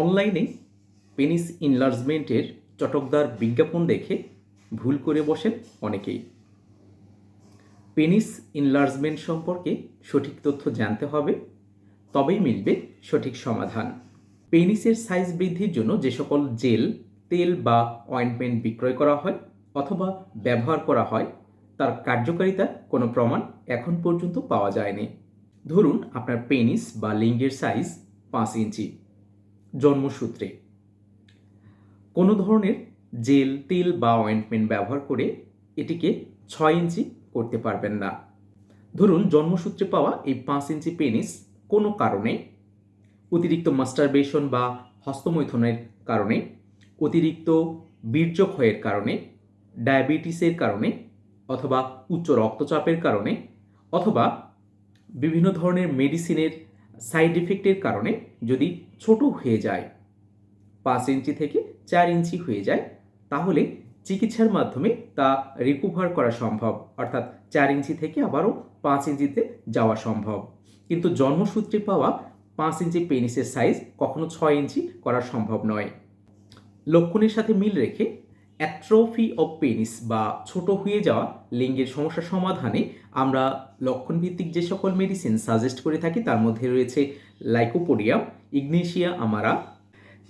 অনলাইনে পেনিস ইনলার্জমেন্টের চটকদার বিজ্ঞাপন দেখে ভুল করে বসেন অনেকেই। পেনিস ইনলার্জমেন্ট সম্পর্কে সঠিক তথ্য জানতে হবে, তবেই মিলবে সঠিক সমাধান। পেনিসের সাইজ বৃদ্ধির জন্য যে সকল জেল তেল বা অয়েন্টমেন্ট বিক্রয় করা হয় অথবা ব্যবহার করা হয়, তার কার্যকারিতার কোনো প্রমাণ এখন পর্যন্ত পাওয়া যায়নি। ধরুন আপনার পেনিস বা লিঙ্গের সাইজ পাঁচ ইঞ্চি। জন্মসূত্রে। কোনো ধরনের জেল, তেল বা অয়েন্টমেন্ট ব্যবহার করে এটিকে ছয় ইঞ্চি করতে পারবেন না। ধরুন, জন্মসূত্রে পাওয়া এই পাঁচ ইঞ্চি পেনিস কোনো কারণে, অতিরিক্ত মাস্টারবেশন বা হস্তমৈথুনের কারণে, অতিরিক্ত বীর্যক্ষয়ের কারণে ডায়াবেটিসের কারণে অথবা উচ্চ রক্তচাপের কারণে, অথবা বিভিন্ন ধরনের মেডিসিনের সাইড এফেক্টের কারণে যদি ছোট হয়ে যায়, পাঁচ ইঞ্চি থেকে চার ইঞ্চি হয়ে যায়, তাহলে চিকিৎসার মাধ্যমে তা রিকভার করা সম্ভব। অর্থাৎ চার ইঞ্চি থেকে আবারও পাঁচ ইঞ্চিতে যাওয়া সম্ভব। কিন্তু জন্মসূত্রে পাওয়া পাঁচ ইঞ্চি পেনিসের সাইজ কখনো ছয় ইঞ্চি করা সম্ভব নয়। লক্ষণের সাথে মিল রেখে অ্যাট্রোফি অফ পেনিস বা ছোট হয়ে যাওয়া লিঙ্গের সমস্যা সমাধানে আমরা লক্ষণভিত্তিক যে সকল মেডিসিন সাজেস্ট করে থাকি, তার মধ্যে রয়েছে lycopodium ignatia amara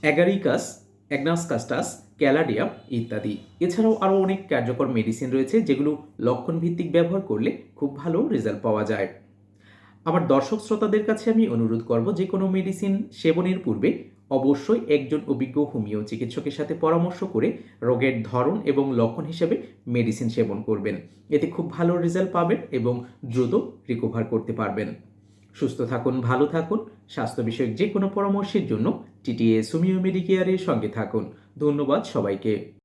agaricus agnus castus caladium ইত্যাদি। এছাড়াও আরও অনেক কার্যকর মেডিসিন রয়েছে, যেগুলো লক্ষণভিত্তিক ব্যবহার করলে খুব ভালো রেজাল্ট পাওয়া যায়। আমার দর্শক শ্রোতাদের কাছে আমি অনুরোধ করব যে কোনো মেডিসিন সেবনের পূর্বে অবশ্যই একজন অভিজ্ঞ হোমিও চিকিৎসকের সাথে পরামর্শ করে রোগের ধরন এবং লক্ষণ হিসেবে মেডিসিন সেবন করবেন। এতে খুব ভালো রেজাল্ট পাবেন এবং দ্রুত রিকভার করতে পারবেন। সুস্থ থাকুন, ভালো থাকুন। স্বাস্থ্য বিষয়ক যে কোনো পরামর্শের জন্য টিটিএস হোমিও মেডিকেয়ারের সঙ্গে থাকুন। ধন্যবাদ সবাইকে।